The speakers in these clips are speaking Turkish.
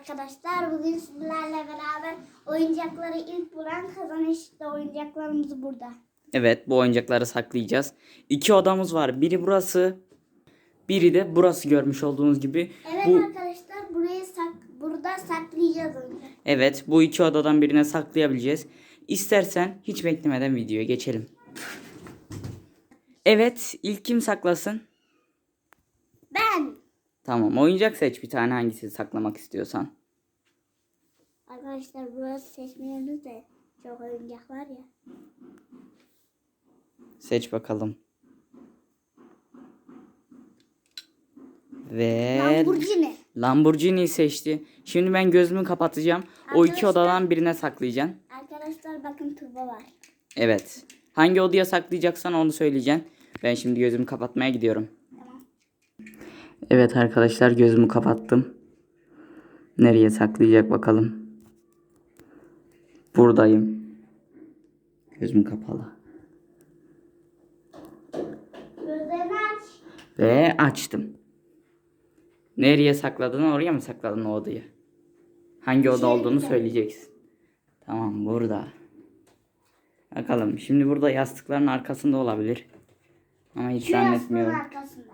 arkadaşlar. Bugün sizlerle beraber oyuncakları ilk bulan kazanır işte oyuncaklarımız burada. Evet bu oyuncakları saklayacağız. İki odamız var. Biri burası. Biri de burası görmüş olduğunuz gibi. Evet Bu arkadaşlar burayı sak burada saklayacağız önce. evet bu iki odadan birine saklayabileceğiz. İstersen hiç beklemeden videoya geçelim. Evet ilk kim saklasın? Ben. Tamam oyuncak seç bir tane hangisini saklamak istiyorsan. Arkadaşlar burası seçmeyeniz de çok oyuncak var ya. Seç bakalım. Ve Lamborghini. Lamborghini seçti. Şimdi ben gözümü kapatacağım. O iki Arkadaşlar- odadan birine saklayacaksın. Arkadaşlar bakın turbo var. Evet. Hangi odaya saklayacaksan onu söyleyeceksin. Ben şimdi gözümü kapatmaya gidiyorum. Evet arkadaşlar gözümü kapattım. Nereye saklayacak bakalım. Buradayım. Gözüm kapalı. Gözlerini aç. Ve açtım. Nereye sakladın oraya mı sakladın o odayı? Hangi oda olduğunu söyleyeceksin. Tamam burada. Bakalım şimdi burada yastıkların arkasında olabilir. Ama hiç Şu zannetmiyorum. arkasında.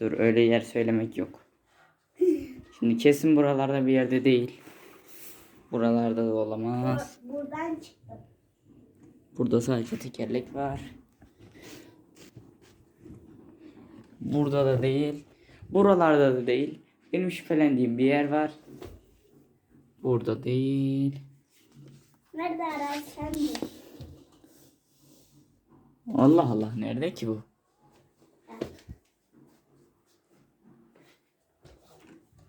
Dur öyle yer söylemek yok. Şimdi kesin buralarda bir yerde değil. Buralarda da olamaz. Buradan çıktım. Burada sadece tekerlek var. Burada da değil. Buralarda da değil. Benim şüphelendiğim bir yer var. Burada değil. Nerede aray sen? Allah Allah nerede ki bu?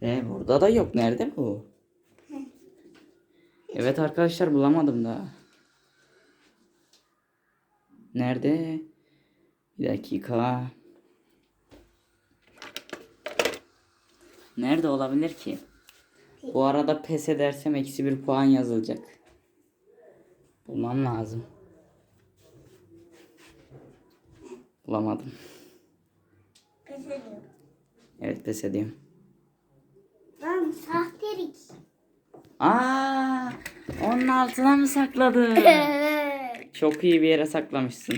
E burada da yok. Nerede bu? Evet arkadaşlar bulamadım da. Nerede? Bir dakika. Nerede olabilir ki? Bu arada pes edersem eksi bir puan yazılacak. Bulmam lazım. Bulamadım. Pes ediyorum. Evet pes ediyorum. Sahterik. Aa, onun altına mı sakladın? Evet. Çok iyi bir yere saklamışsın.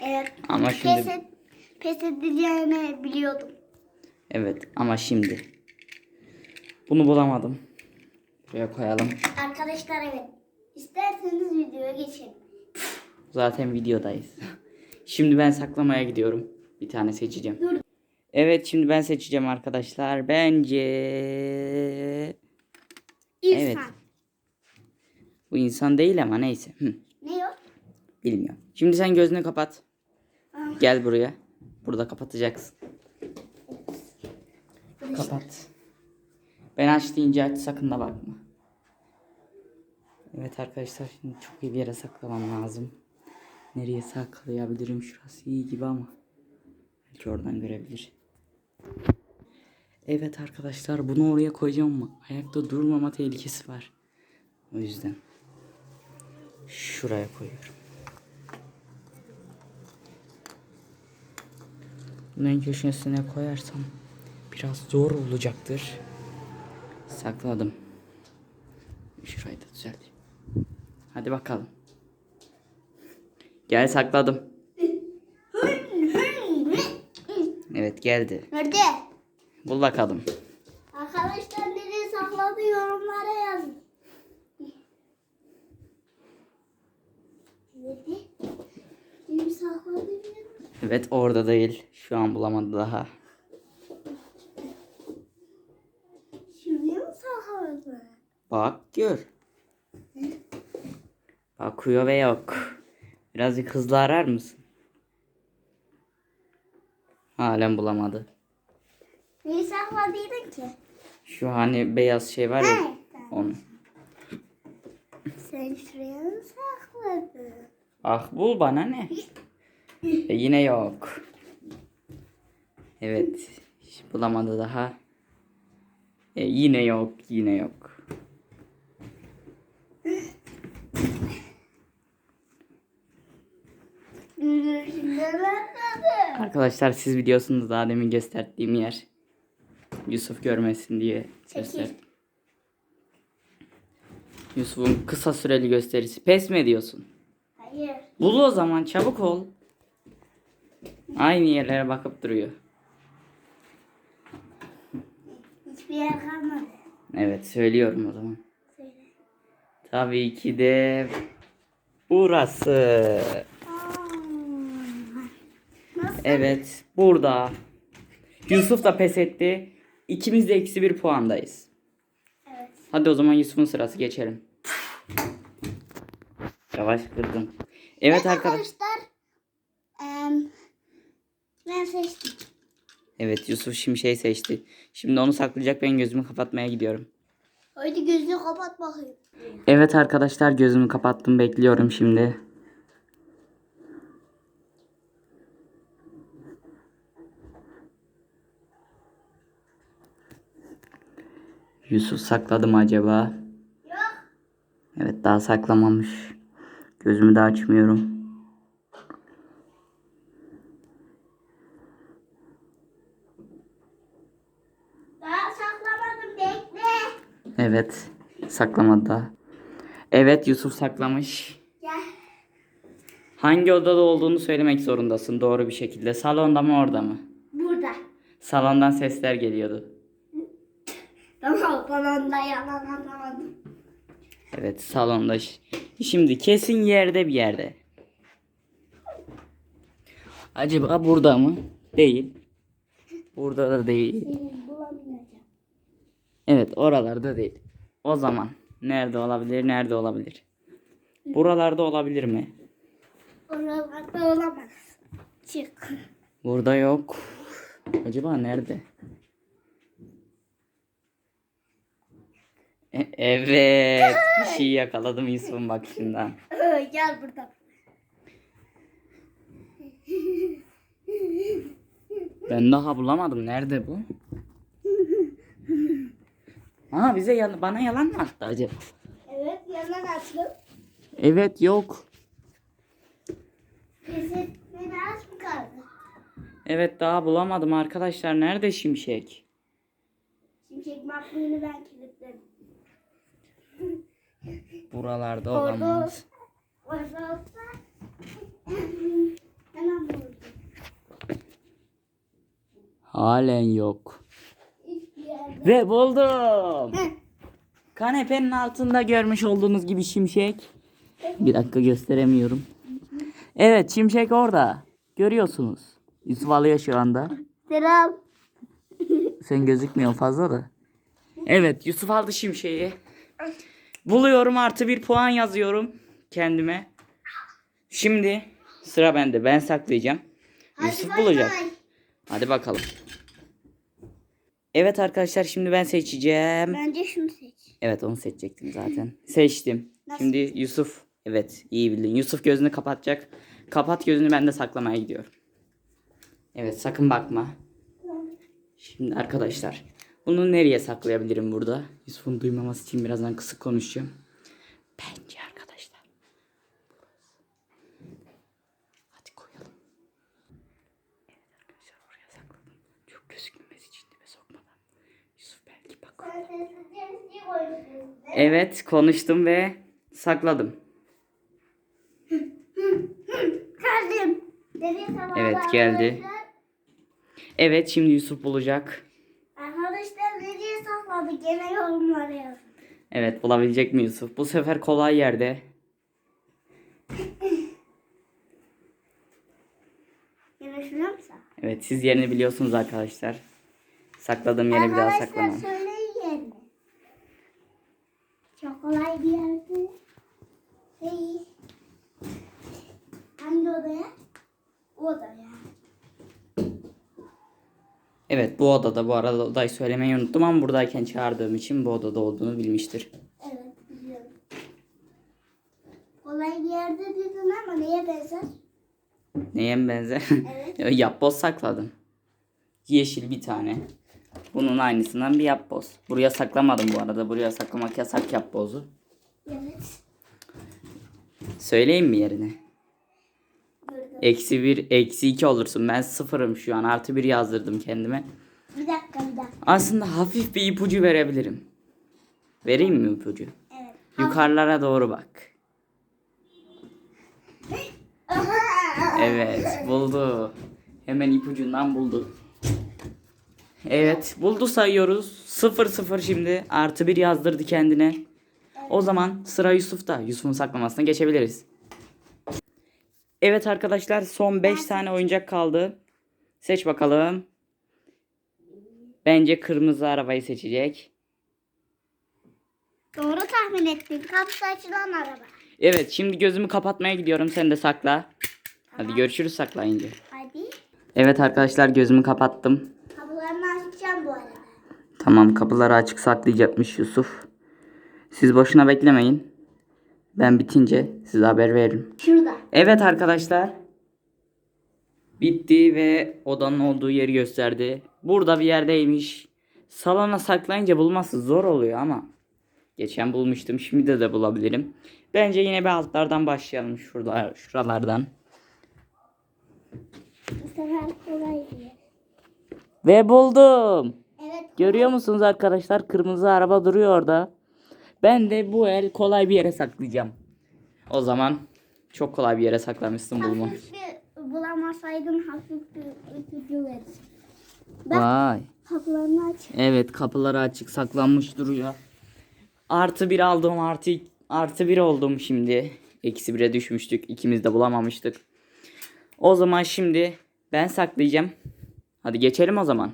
Evet. Ama şimdi Pes, et, pes edeceğini biliyordum. evet ama şimdi bunu bulamadım. Buraya koyalım. Arkadaşlar evet. İsterseniz videoya geçelim. Zaten videodayız. Şimdi ben saklamaya gidiyorum. Bir tane seçeceğim. Dur. Evet şimdi ben seçeceğim arkadaşlar. Bence İnsan. Evet. bu insan değil ama neyse. Hı, Ne o? bilmiyorum. Şimdi sen gözünü kapat. Ah. Gel buraya. Burada kapatacaksın. Kapat. Ben aç deyince aç sakın da bakma. Evet arkadaşlar şimdi çok iyi bir yere saklamam lazım. Nereye saklayabilirim? Şurası iyi gibi ama. Belki oradan görebilir. Evet arkadaşlar bunu oraya koyacağım mı? Ayakta durmama tehlikesi var. O yüzden. Şuraya koyuyorum. Bunu en köşesine koyarsam biraz zor olacaktır. Sakladım. Şurayı da düzelteyim. Hadi bakalım. Gel sakladım. Evet geldi. Nerede? Bul bakalım. Arkadaşlar nereye sakladı yorumlara yazın. Nerede? Nereye sakladı. Evet orada değil. Şu an bulamadı daha. Şuraya mı sakladı? Bak gör. Bakıyor ve yok. Birazcık hızlı arar mısın? Halen bulamadı. Neyi sakladıydın ki? Şu hani beyaz şey var ya. Evet. Onu. Sen şuraya mı sakladın? Ah bul bana ne? E, yine yok. Evet. hiç Bulamadı daha. E, yine yok. Yine yok. Arkadaşlar siz biliyorsunuz daha demin gösterdiğim yer. Yusuf görmesin diye göster. Yusuf'un kısa süreli gösterisi. Pes mi ediyorsun? Hayır. Bul o zaman çabuk ol. Aynı yerlere bakıp duruyor. Hiçbir yer kalmadı. Evet söylüyorum o zaman. Söyle. Tabii ki de burası. Aa. Evet burada. Yusuf da pes etti. İkimiz de eksi bir puandayız. Evet. Hadi o zaman Yusuf'un sırası geçelim. Yavaş kırdım. Evet arkadaşlar. Arkadaşlar. em, ben seçtim. Evet Yusuf Şimşek'i seçti. Şimdi onu saklayacak ben gözümü kapatmaya gidiyorum. Hadi gözünü kapat bakayım. Evet arkadaşlar gözümü kapattım bekliyorum şimdi. Yusuf sakladı mı acaba? Yok. Evet daha saklamamış. Gözümü de açmıyorum. Daha saklamadım bekle. Evet saklamadı daha. Evet Yusuf saklamış. Gel. Hangi odada olduğunu söylemek zorundasın doğru bir şekilde. Salonda mı orada mı? Burada. Salondan sesler geliyordu. Tamam falan da yalan anlamadım. Evet salonda. Şimdi kesin yerde bir yerde. Acaba burada mı? Değil. Burada da değil. Evet oralarda değil. O zaman nerede olabilir? Nerede olabilir? Buralarda olabilir mi? Oralarda olamaz. Çık. Burada yok. Acaba nerede? evet. Bir şey yakaladım Yusuf'un bakışından. Gel buradan. Ben daha bulamadım. Nerede bu? Aa bize yal- bana yalan mı attı acaba? Evet yalan açtım. Evet yok. Kesin beni aç mı kaldı? Evet daha bulamadım arkadaşlar. Nerede şimşek? Şimşek makbulünü ben. Buralarda Orada olamaz. Orada hemen. Halen yok. Ve buldum. Kanepenin altında görmüş olduğunuz gibi şimşek. Bir dakika gösteremiyorum. Evet şimşek orada. Görüyorsunuz. Yusuf alıyor şu anda. Selam. Sen gözükmüyor fazla da. Evet Yusuf aldı şimşeği. Buluyorum artı bir puan yazıyorum kendime. Şimdi sıra bende. Ben saklayacağım. Yusuf bay bulacak. bay. Hadi bakalım. Evet arkadaşlar şimdi ben seçeceğim. Bence şunu seç. Evet onu seçecektim zaten. Seçtim. Nasıl Şimdi Yusuf. Evet iyi bildin. Yusuf gözünü kapatacak. Kapat gözünü ben de saklamaya gidiyorum. Evet sakın bakma. Şimdi arkadaşlar. Bunu nereye saklayabilirim burada? Yusuf'un duymaması için birazdan kısık konuşacağım. Bence arkadaşlar. Hadi koyalım. Evet arkadaşlar oraya sakladım. Çok gözükmemesi için dibe sokmadan. Yusuf belki bakar. Evet konuştum ve sakladım. Evet, geldi. Evet şimdi Yusuf bulacak. Sakladı? Gene yorumlara yazın. Evet bulabilecek mi Yusuf? Bu sefer kolay yerde. Mı sakladın? Evet siz yerini biliyorsunuz arkadaşlar. Sakladığım yere bir daha Arkadaşlar saklamam. söyleyin yerini. Çok kolay bir yerde. Hey. Hangi odaya? O odaya. Evet bu odada bu arada odayı söylemeyi unuttum ama buradayken çağırdığım için bu odada olduğunu bilmiştir. Evet biliyorum. Kolay bir yerde dedin ama neye benzer? Neye mi benzer? Evet. yapboz sakladım. Yeşil bir tane. Bunun aynısından bir yapboz. Buraya saklamadım bu arada. Buraya saklamak yasak yapbozu. Evet. Söyleyeyim mi yerini? Eksi bir, eksi iki olursun. Ben sıfırım şu an. Artı bir yazdırdım kendime. Bir dakika bir dakika. Aslında hafif bir ipucu verebilirim. Vereyim mi ipucu? Evet. Yukarılara doğru bak. Evet buldu. Hemen ipucundan buldu. Evet buldu sayıyoruz. 0 0 şimdi. Artı 1 yazdırdı kendine. O zaman sıra Yusuf'ta. Yusuf'un saklamasına geçebiliriz. Evet arkadaşlar son 5 tane oyuncak kaldı. Seç bakalım. Bence kırmızı arabayı seçecek. Doğru tahmin ettin. Kapısı açılan araba. Evet şimdi gözümü kapatmaya gidiyorum. Sen de sakla. Hadi görüşürüz saklayınca. Hadi. Evet arkadaşlar gözümü kapattım. Kapılarını açacağım bu arada. Tamam kapıları açık saklayacakmış Yusuf. Siz boşuna beklemeyin. Ben bitince size haber veririm. Şurada. Evet arkadaşlar. Bitti ve odanın olduğu yeri gösterdi. Burada bir yerdeymiş. Salona saklayınca bulması zor oluyor ama. Geçen bulmuştum. Şimdi de de bulabilirim. Bence yine bir altlardan başlayalım. Şurada, şuralardan. Ve buldum. Evet. Görüyor musunuz arkadaşlar? Kırmızı araba duruyor orada. Ben de bu el kolay bir yere saklayacağım. O zaman çok kolay bir yere saklamışsın bulma. Hafif bir bulamasaydın hafif bir ipucu. Ben Vay. kapılarını aç. Evet kapıları açık saklanmış duruyor. Artı bir aldım artı, artı bir oldum şimdi. Eksi bire düşmüştük. İkimiz de bulamamıştık. O zaman şimdi ben saklayacağım. Hadi geçelim o zaman.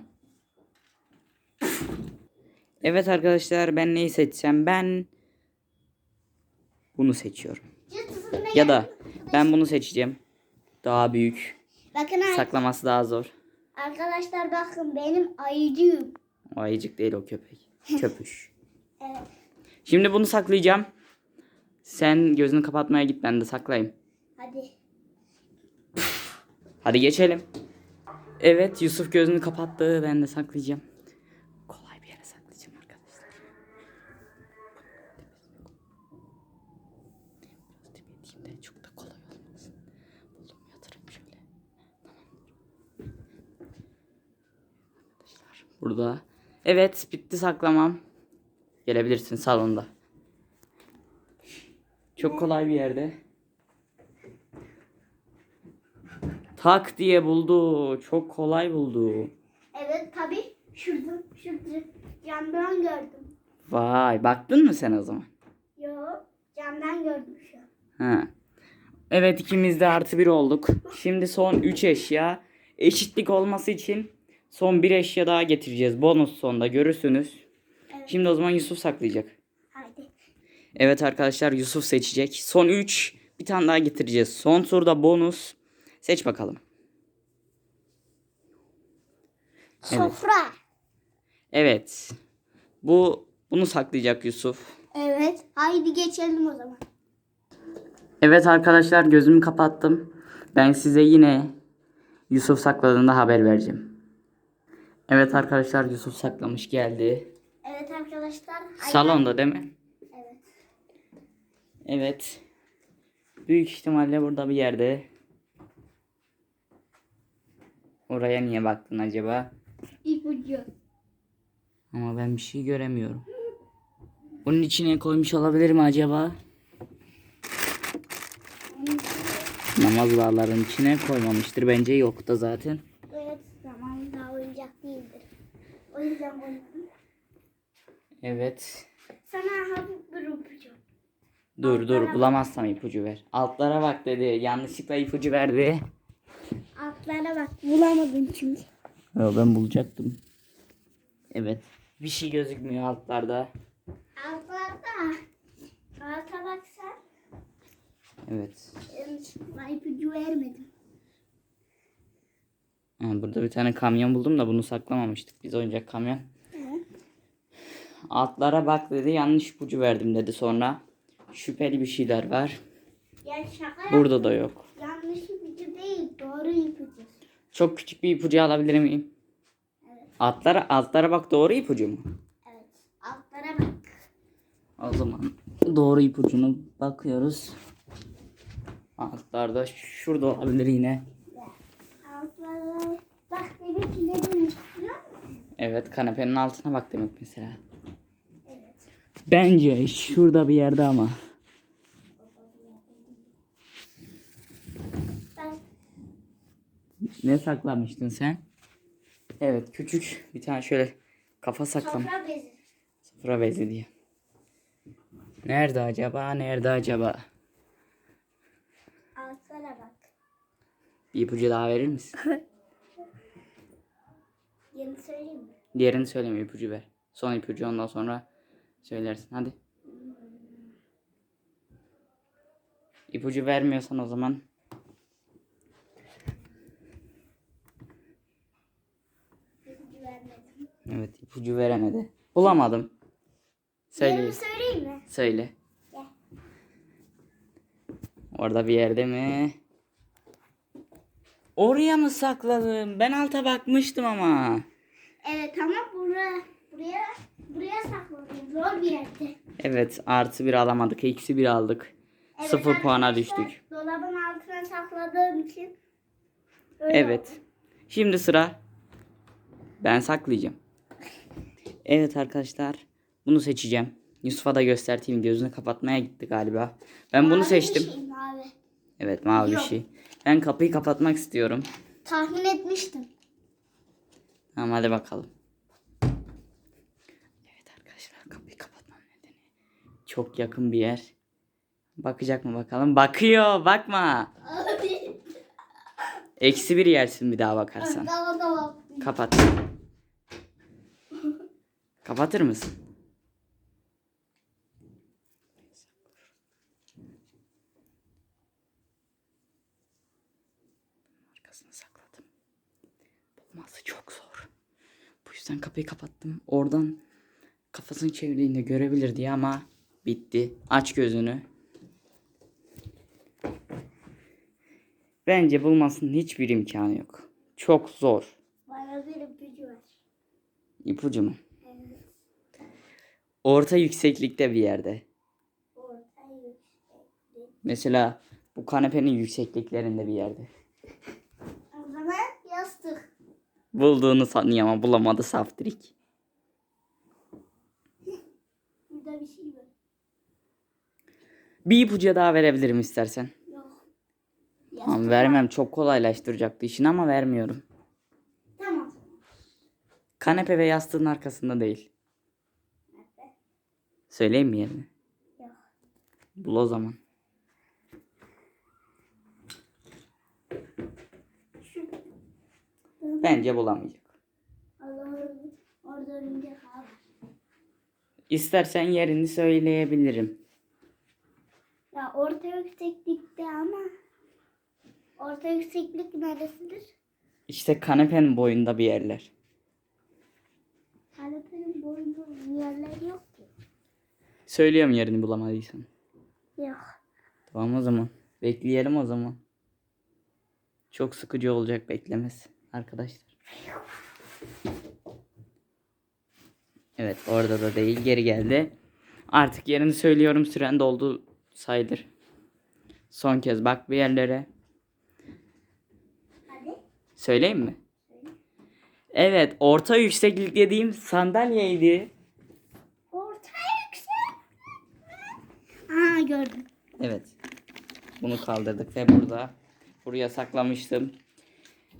Evet arkadaşlar ben neyi seçsem ben bunu seçiyorum. Ya da ben bunu seçeceğim. Daha büyük. Bakın Saklaması daha zor. arkadaşlar bakın benim ayıcığım. O ayıcık değil o köpek. Köpüş. Evet. Şimdi bunu saklayacağım. Sen gözünü kapatmaya git ben de saklayayım. Hadi. Hadi geçelim. Evet Yusuf gözünü kapattı. Ben de saklayacağım. Kolay bir yere saklayacağım arkadaşlar. Biraz dip edeyim de çok da kolay olmasın. Buldum yatırayım şöyle. Tamamdır. Arkadaşlar burada. Evet bitti saklamam. Gelebilirsin salonda. Çok kolay bir yerde. Tak diye buldu. Çok kolay buldu. Evet tabi. Şurada, şurada camdan gördüm. Vay baktın mı sen o zaman? Yo camdan gördüm şu an. Ha. Evet ikimiz de artı bir olduk. Şimdi son 3 eşya. Eşitlik olması için son bir eşya daha getireceğiz. Bonus sonda görürsünüz. Evet. Şimdi o zaman Yusuf saklayacak. Hadi. Evet arkadaşlar Yusuf seçecek. Son 3 bir tane daha getireceğiz. Son turda bonus. Seç bakalım. Evet. Sofra. Evet. Bu bunu saklayacak Yusuf. Evet. Haydi geçelim o zaman. Evet arkadaşlar gözümü kapattım. Ben size yine Yusuf sakladığında haber vereceğim. Evet arkadaşlar Yusuf saklamış geldi. Evet arkadaşlar. Salonda değil mi? Evet. Evet. Büyük ihtimalle burada bir yerde. Oraya niye baktın acaba? İpucu. Ama ben bir şey göremiyorum. Bunun içine koymuş olabilir mi acaba? Namaz bağların içine koymamıştır. Bence yok da zaten. Evet zamanında oyuncak değildir. O yüzden koydum. Evet. Sana hafif bir ipucu. Dur dur bulamazsam ipucu ver. Altlara bak dedi. Yanlışlıkla ipucu verdi. Altlara bak. Bulamadın çünkü. Ya ben bulacaktım. Evet. Bir şey gözükmüyor altlarda. Altlarda. Alta bak sen. Evet. Yanlışlıkla ipucu vermedim. Ha, burada bir tane kamyon buldum da bunu saklamamıştık. Biz oyuncak kamyon. Altlara bak dedi. Yanlış ipucu verdim dedi sonra. Şüpheli bir şeyler var. Ya şaka Burada da yok. Yanlış ipucu değil. Doğru ipucu. Çok küçük bir ipucu alabilir miyim? Evet. Altlara, altlara bak doğru ipucu mu? Evet. Altlara bak. O zaman doğru ipucunu bakıyoruz. Altlarda şurada olabilir yine. Bak demek ki ne demek biliyor musun? Evet kanepenin altına bak demek mesela. Evet. Bence şurada bir yerde ama. Ben Ne saklamıştın sen? Evet küçük bir tane şöyle kafa saklam. sofra bezi. Sıfıra bezi diye. Nerede acaba? Nerede acaba? Altlara bak. Bir ipucu daha verir misin? Yeni söyleyeyim mi? Diğerini söyleme ipucu ver. Son ipucu ondan sonra söylersin. Hadi. İpucu vermiyorsan o zaman İpucu vermedim. evet ipucu veremedi. Bulamadım. Söyle. Söyleyeyim mi? Söyle. Gel. Orada bir yerde mi? Oraya mı sakladım? Ben alta bakmıştım ama. Evet ama buraya buraya buraya sakladım. Zor bir yerde. Evet artı bir alamadık. Eksi bir aldık. Evet, Sıfır puana düştük. Dolabın altına sakladığım için Evet. oldu. Şimdi sıra. Ben saklayacağım. Evet arkadaşlar. Bunu seçeceğim. Yusuf'a da göstereyim. Gözünü kapatmaya gitti galiba. Ben bunu Mavi bir seçtim. şey, mavi. Evet mavi bir Yok. şey. Ben kapıyı kapatmak istiyorum. Tahmin etmiştim. Tamam hadi bakalım. Evet arkadaşlar kapıyı kapatmam nedeni. Çok yakın bir yer. Bakacak mı bakalım? Bakıyor bakma. Abi. Eksi bir yersin bir daha bakarsan. Tamam tamam. Kapat. Kapatır mısın? Arkasını sakladım. Bulması çok zor. Yüzden kapıyı kapattım. Oradan kafasını çevirdiğinde görebilir diye ama bitti. Aç gözünü. Bence bulmasının hiçbir imkanı yok. Çok zor. Bana bir ipucu ver. İpucu mu? Evet. Orta yükseklikte bir yerde. Orta yükseklik. Mesela bu kanepenin yüksekliklerinde bir yerde. O zaman yastık. Bulduğunu sanıyor ama bulamadı saftirik. Burada bir şey var. Bir ipucu daha verebilirim istersen. Yok. Tamam vermem çok kolaylaştıracaktı işini ama vermiyorum. Tamam. Kanepe ve yastığın arkasında değil. Nerede? Söyleyeyim mi yerini? Yok. Bul o zaman. Bence bulamayacak. İstersen yerini söyleyebilirim. Ya orta yükseklikte ama orta yükseklik neresidir? İşte kanepenin boyunda bir yerler. Kanepenin boyunda yerler yok ki. Söylüyorum yerini bulamadıysan. Yok. Tamam o zaman. Bekleyelim o zaman. Çok sıkıcı olacak beklemesi arkadaşlar. Evet orada da değil geri geldi. Artık yerini söylüyorum süren doldu sayılır. Son kez bak bir yerlere. Hadi. Söyleyeyim mi? Evet orta yükseklik dediğim sandalyeydi. Orta yükseklik mi? Aa gördüm. Evet. Bunu kaldırdık ve burada buraya saklamıştım.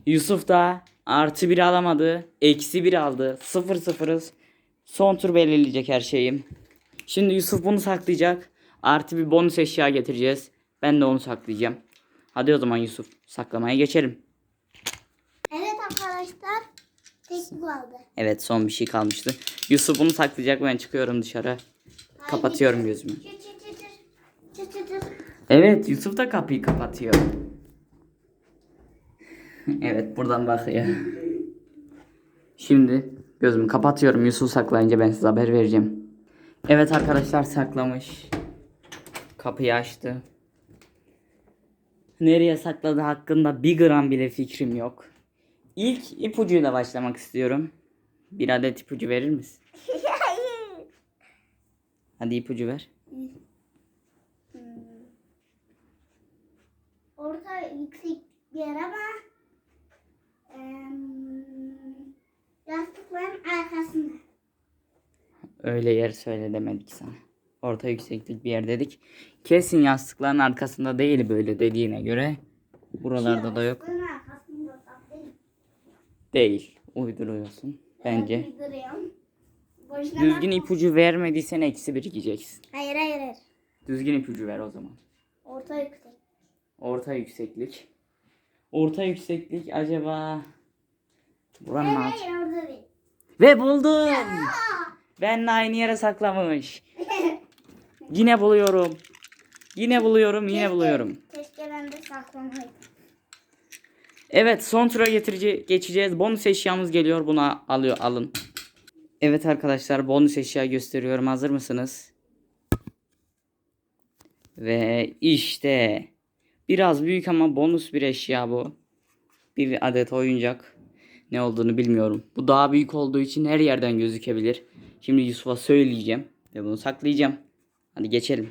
Yusuf da artı bir alamadı. Eksi bir aldı. Sıfır sıfırız. Son tur belirleyecek her şeyim. Şimdi Yusuf bunu saklayacak. Artı bir bonus eşya getireceğiz. Ben de onu saklayacağım. Hadi o zaman Yusuf saklamaya geçelim. Evet arkadaşlar. Tek bu kaldı. Evet son bir şey kalmıştı. Yusuf bunu saklayacak ben çıkıyorum dışarı. Kapatıyorum gözümü. Çıt çıt. Çıt çıt çıt. Evet Yusuf da kapıyı kapatıyor. evet buradan bakıyor. Şimdi gözümü kapatıyorum. Yusuf saklayınca ben size haber vereceğim. Evet arkadaşlar saklamış. Kapıyı açtı. Nereye sakladı hakkında bir gram bile fikrim yok. İlk ipucuyla başlamak istiyorum. Bir adet ipucu verir misin? Hadi ipucu ver. Orta yüksek bir yer ama em, Yastıkların arkasında. Öyle yer söyle demedik sana. Orta yükseklik bir yer dedik. Kesin yastıkların arkasında değil böyle dediğine göre. Buralarda da yok. Değil. Uyduruyorsun. Bence. Düzgün ipucu vermediysen eksi bir gideceksin. Hayır hayır hayır. Düzgün ipucu ver o zaman. Orta yüksek. Orta yükseklik. Orta yükseklik acaba buranın Hayır hayır orada değil. Ve buldum. Ben aynı yere saklamış. Yine buluyorum. Yine buluyorum, yine Keşke- buluyorum. Keşke ben de saklamaydım. Evet, son tura getirici geçeceğiz. Bonus eşyamız geliyor. Buna alıyor, alın. Evet arkadaşlar, bonus eşya gösteriyorum. Hazır mısınız? Ve işte biraz büyük ama bonus bir eşya bu. Bir adet oyuncak. Ne olduğunu bilmiyorum. Bu daha büyük olduğu için her yerden gözükebilir. Şimdi Yusuf'a söyleyeceğim ve bunu saklayacağım. Hadi geçelim.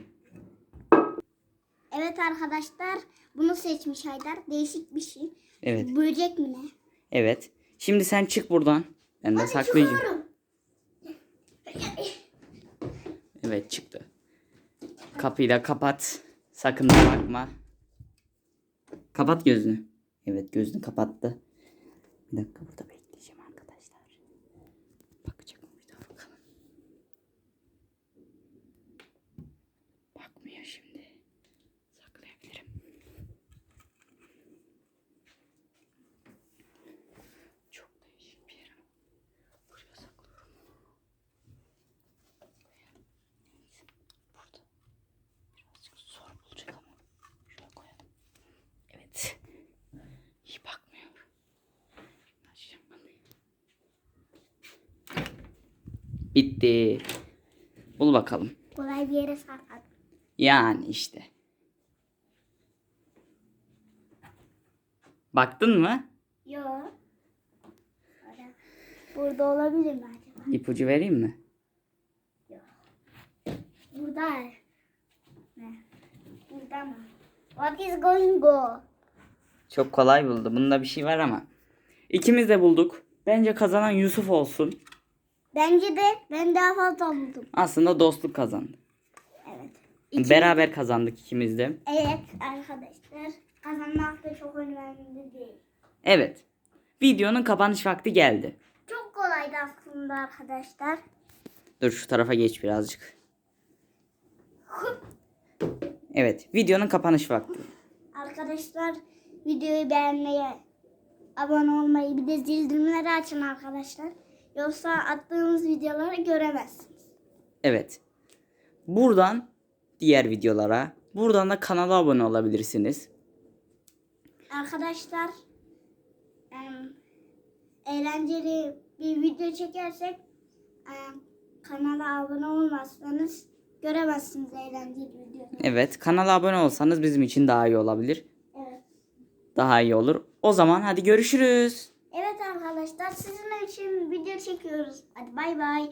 Evet arkadaşlar bunu seçmiş Haydar. Değişik bir şey. Evet. Böcek mi ne? Evet. Şimdi sen çık buradan. Ben de saklayacağım. Çıkıyorum. Evet çıktı. Kapıyı da kapat. Sakın da bakma. Kapat gözünü. Evet gözünü kapattı. Bir dakika burada bekleyeceğim arkadaşlar. Bakacak mı bir daha bakalım. Bakmıyor şimdi. Saklayabilirim. Çok değişik bir yer. ama. Buraya saklıyorum. Burada. Birazcık zor bulacak ama. Şuraya koyalım. Evet. İyi bakmıyor. Şimdi açacağım kapıyı. Bitti. Bul bakalım. Kolay bir yere sakladım. Yani işte. Baktın mı? Yok. Burada olabilir mi acaba? İpucu vereyim mi? Burada. Ne? Burada mı? What is going on? Çok kolay buldu. Bunda bir şey var ama. İkimiz de bulduk. Bence kazanan Yusuf olsun. Bence de ben daha fazla buldum. Aslında dostluk kazandı. Evet. Beraber kazandık ikimiz de. Evet arkadaşlar. Kazanmak da çok önemli değil. Evet. Videonun kapanış vakti geldi. Çok kolaydı aslında arkadaşlar. Dur şu tarafa geç birazcık. Evet. Videonun kapanış vakti. Arkadaşlar videoyu beğenmeyi, abone olmayı bir de zil düğmeleri açın arkadaşlar. Yoksa attığımız videoları göremezsiniz. Evet. Buradan diğer videolara, buradan da kanala abone olabilirsiniz. Arkadaşlar eğlenceli bir video çekersek kanala abone olmazsanız göremezsiniz eğlenceli videoları. Evet, kanala abone olsanız bizim için daha iyi olabilir. Evet. Daha iyi olur. O zaman hadi görüşürüz. Evet arkadaşlar sizin için video çekiyoruz. Hadi bay bay.